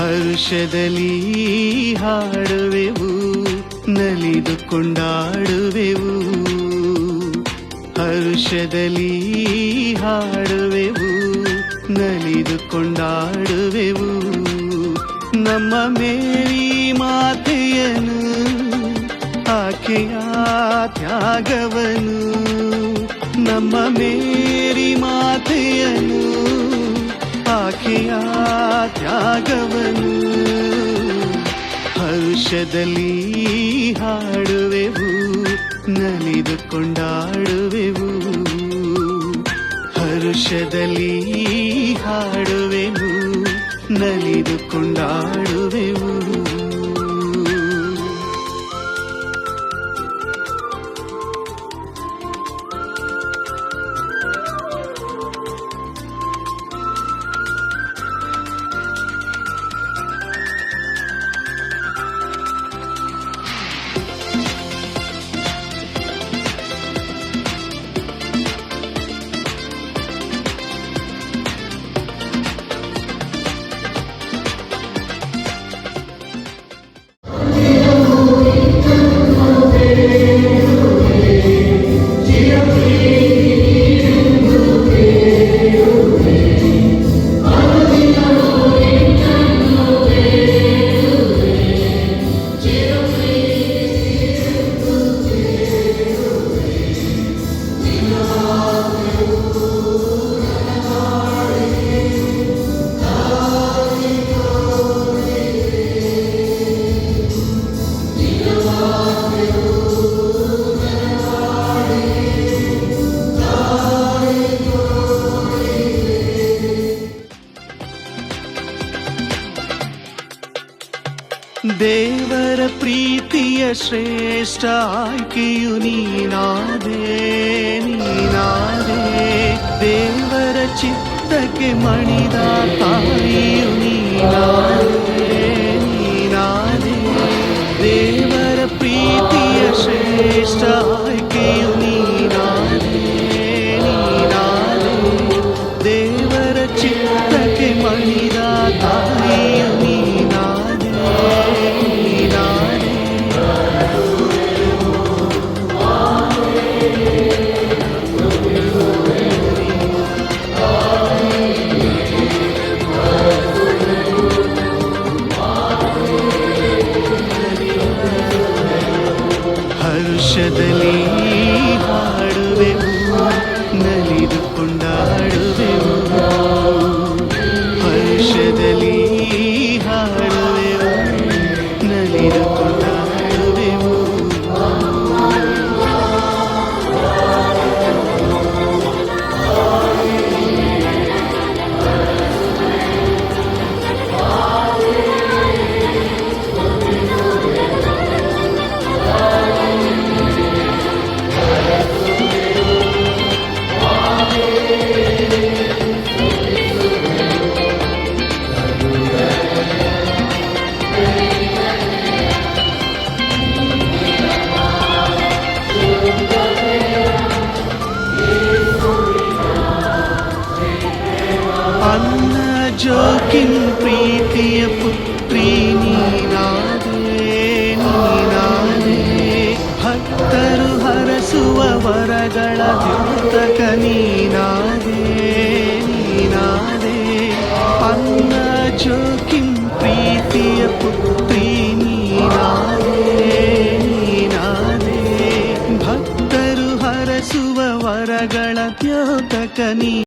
ಹರುಷದಲ್ಲಿ ಹಾಡುವೆವು ನಲಿದು ಕೊಂಡಾಡುವೆವು ಹರುಷದಲ್ಲಿ ಹಾಡುವೆವು ನಲಿದು ಕೊಂಡಾಡುವೆವು ನಮ್ಮ ಮೇರಿ ಮಾತೆಯನು, ಆಕೆಯ ತ್ಯಾಗವನು. ನಮ್ಮ ಮೇರಿ ಮಾತೆಯನು ಆಕೆಯ ತ್ಯಾಗವನು. ಹರುಷದಲ್ಲಿ ಹಾಡುವೆವು ನಲಿದು ಕೊಂಡಾಡುವೆವು. ಹರುಷದಲ್ಲಿ ಹಾಡುವೆವು ನಲಿದು ಕೊಂಡಾಡುವೆವು. ದೇವರ ಪ್ರೀತಿಯ ಶ್ರೇಷ್ಠ ಆಯ್ಕೆಯು ನೀನಾದೆ ನೀನಾದೆ ದೇವರ ಚಿತ್ತಕ್ಕೆ ಮಣಿದ ತಾಯಿಯು ನೀನಾದೆ ನೀನಾದೆ ದೇವರ ಪ್ರೀತಿಯ ಶ್ರೇಷ್ಠ ಆಯ್ಕೆಯು ಹಾಡುವೆವು ವರಗಳ ದ್ಯೋತಕ ನೀನಾದೆ ನೀನಾದೆ. ಅನ್ನ ಜೋಕಿಂ ಪ್ರೀತಿಯ ಪುತ್ರಿ ನೀನಾದೆ ನೀನಾದೆ. ಭಕ್ತರು ಹರಸುವ ವರಗಳ ದ್ಯೋತಕ ನೀ